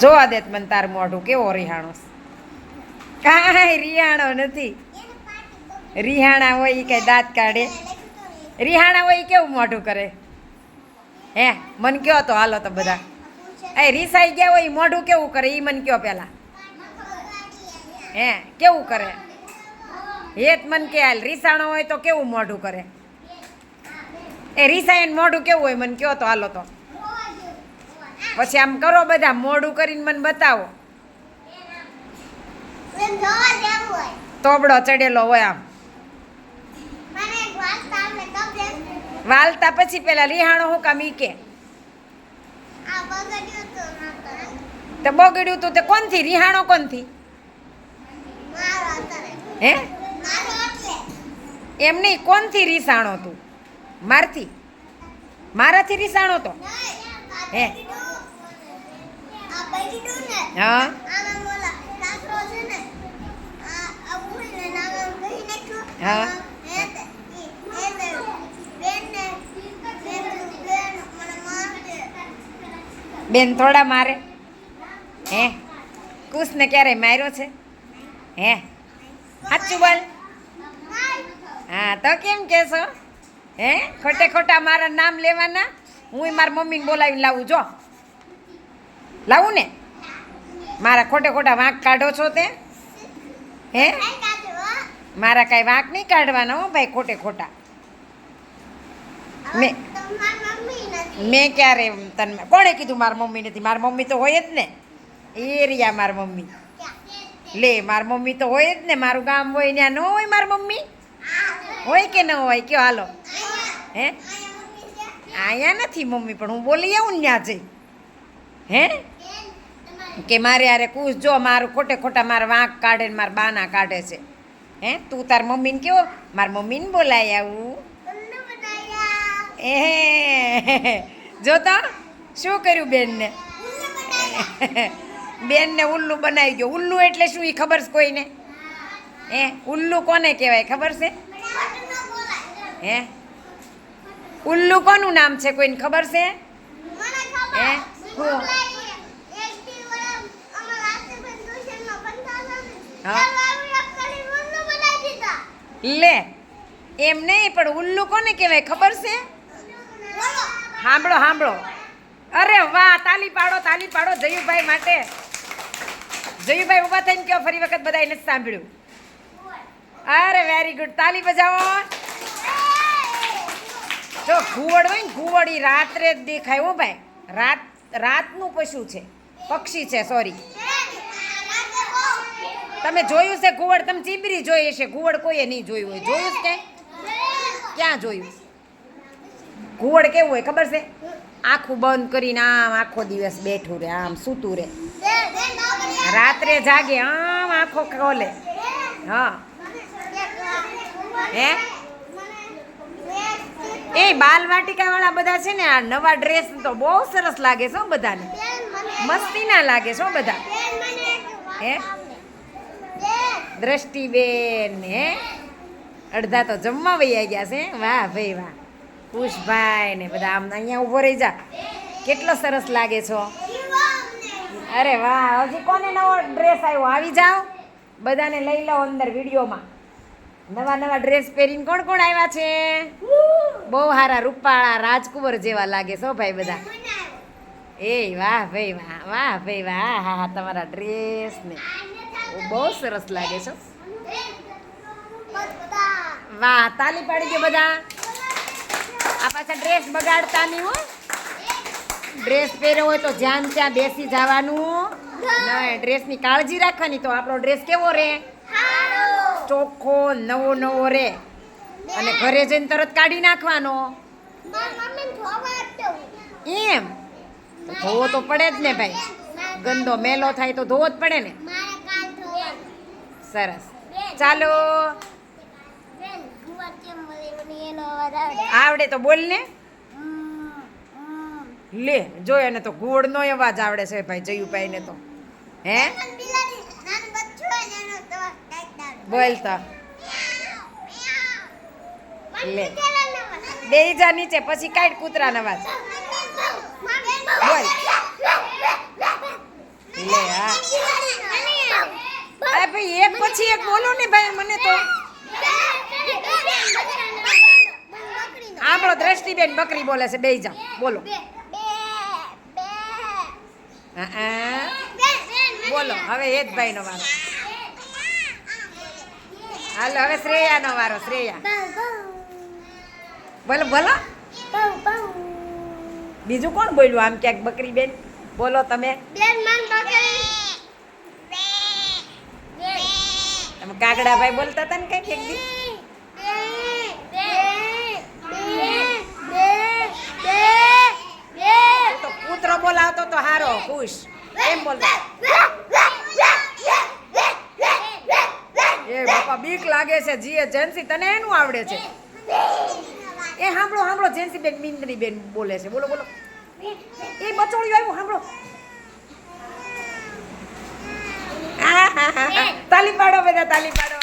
જોવા દેત મને તાર મોઢું કેવો રિહાણો. કાંઈ રિહાણો નથી. રિહાણા હોય એ કઈ દાંત કાઢે. રિહાણા હોય એ કેવું મોઢું કરે? હે, મન કયો તો હાલો તો બધા. એ રીસાઈ ગયા હોય મોઢું કેવું કરે? એ મન કયો પેલા? હે, કેવું કરે? હેત મન કે હાલ રીસાણો હોય તો કેવું મોઢું કરે? એ રીસાઈને મોઢું કેવું હોય મને કયો તો હાલો તો. પછી આમ કરો બધા મોઢું કરીને મને બતાવો. તોબડો ચડેલો હોય આમ. વાલતા પછી પેલા રિહાણો હું કામ ઈ કે? તો બગડ્યું તું તે કોનથી? રિહાણો કોનથી? મારો હે? એમ નહીં કોનથી રીસાણો તું? મારથી? મારાથી રીસાણો તો? હે? હે? હા બેન થોડા મારે. હે? કુશને ક્યારે માર્યો છે? હે? સાચું બોલ. હા તો કેમ કહેશો હે? ખોટે ખોટા મારા નામ લેવાના? હું મારા મમ્મીને બોલાવીને લાવું જો. લાવું ને. મારા ખોટે ખોટા વાંક કાઢો છો તે? હે? મારા કાંઈ વાંક નહીં કાઢવાના હો ભાઈ ખોટે ખોટા. મેં મેં ક્યારે તને કોણે કીધું મારી મમ્મી નથી? મારી મમ્મી તો હોય જ ને. એ રહ્યા મારી મમ્મી. લે મારી મમ્મી તો હોય જ ને. મારું ગામ હોય ત્યાં ન હોય મારી મમ્મી? હોય કે ન હોય? કયો હાલો. હે? અહીંયા નથી મમ્મી પણ હું બોલી આવું ત્યાં જઈ. હે? કે મારે યારે કૂસ, જો મારું ખોટે ખોટા મારા વાંક કાઢે ને મારા બાના કાઢે છે. હે? તું તાર મમ્મીને કેવો મારા મમ્મીને બોલાય આવું. એ જોતા શું કર્યું બેનને? બેનને ઉલ્લુ બનાવી ગયો. ઉલ્લુ એટલે શું એ ખબર છે કોઈને? હે? ઉલ્લુ કોને કહેવાય, ખબર છે? હે? ઉલ્લુ કોનું નામ છે કોઈને, ખબર છે? હું? હા. લે, એમ નહીં, પણ ઉલ્લુ કોને કહેવાય, ખબર છે? સાંભળો સાંભળો અરે વાહ, તાલી પાડો તાલી પાડો જયુભાઈ માટે. જયુભાઈ ઊભા થઈને કયો ફરી વખત બધા એને સાંભળ્યું. અરે વેરી ગુડ તાલી બજાવો. જો, ઘુવડ હોય ને, ઘુવડ ઈ રાત્રે જ દેખાય હો ભાઈ. રાત, રાતનું પશુ છે, પક્ષી છે સોરી તમે જોયું છે ઘુવડ તમે ચીબરી જોઈ છે ઘુવડ કોઈએ નહીં જોયું હોય. જોયું કે? ક્યાં જોયું? ઘુવડ કેવું હોય ખબર છે? આખું બંધ કરીને આમ આખો દિવસ બેઠું રહે, આમ સૂતું રહે. રાત્રે જાગે, આમ આખો ખોલે. હા. હે? એ બાલ વાટિકા વાળા બધા છે ને, આ નવા ડ્રેસ તો બહુ સરસ લાગે છે બધાને. મસ્તી ના લાગે છે બધા. હે? દ્રષ્ટિબેન, હે? અડધા તો જમવા વૈયા ગયા છે. વાહ, ભાઈ, વાહ. કુશભાઈ ને બધા આમ અહીંયા ઊભો રહી જા. કેટલો સરસ લાગે છો. અરે વાહ, હજી કોને નવો ડ્રેસ આવ્યો આવી જાઓ. બધાને લઈ લો અંદર વિડીયોમાં. નવા નવા ડ્રેસ પહેરીને કોણ કોણ આવ્યા છે? બહુ સારા રૂપાળા રાજકુંવર જેવા લાગે છો ભાઈ બધા. એ વાહ, ભાઈ, વાહ વાહ, ભાઈ, વાહ, હા હા, તમારા ડ્રેસ ને. બહુ સરસ લાગે છે. વાહ તાલી પાડી ગયો બધા. આ પાછા ડ્રેસ બગાડતા નહીં હો. ડ્રેસ પહેર્યો હોય તો જ્યાં ત્યાં બેસી જવાનું. નહીં ડ્રેસની કાળજી રાખવાની તો આપણો ડ્રેસ કેવો રહે? ચોખ્ખો નવો નવો રહે. અને ઘરે જઈને તરત કાઢી નાખવાનો. એમ? ધોવો તો પડે જ ને ભાઈ. ગંદો મેલો થાય તો ધોવો જ પડે ને. સરસ. ચાલો. આવડે તો બોલ ને. લે જો એને તો ઘોડનો અવાજ આવડે છે ભાઈ જયુભાઈ ને તો. હે? બોલ તો લે. બે જા નીચે, પછી કાઢ કૂતરાનો અવાજ. એક બોલો ને ભાઈ, મને તો. આપણો દ્રષ્ટિબેન બકરી બોલે છે બે જાઓ. બોલો. બોલો હવે બોલો, હવે ભાઈ નો વારો. હાલો, હવે શ્રેયા નો વારો, શ્રેયા. બોલો બોલો. બીજું કોણ બોલ્યું? આમ ક્યાંક બકરી બેન બોલો તમે. તમે કાગડાભાઈ બોલતા હતા ને કંઈક એક દી. કૂતરો બોલાવતો તો હારો, ખુશ. એમ બોલતા. એ બાપા, બીક લાગે છે. જીએ જેન્સી, તને એનું આવડે છે? એ સાંભળો સાંભળો. જેન્સી બેન મિંદરી બેન બોલે છે. બોલો બોલો. એ બચોળિયું આવ્યું, સાંભળો. તાલી પાડો બધા તાલી પાડો.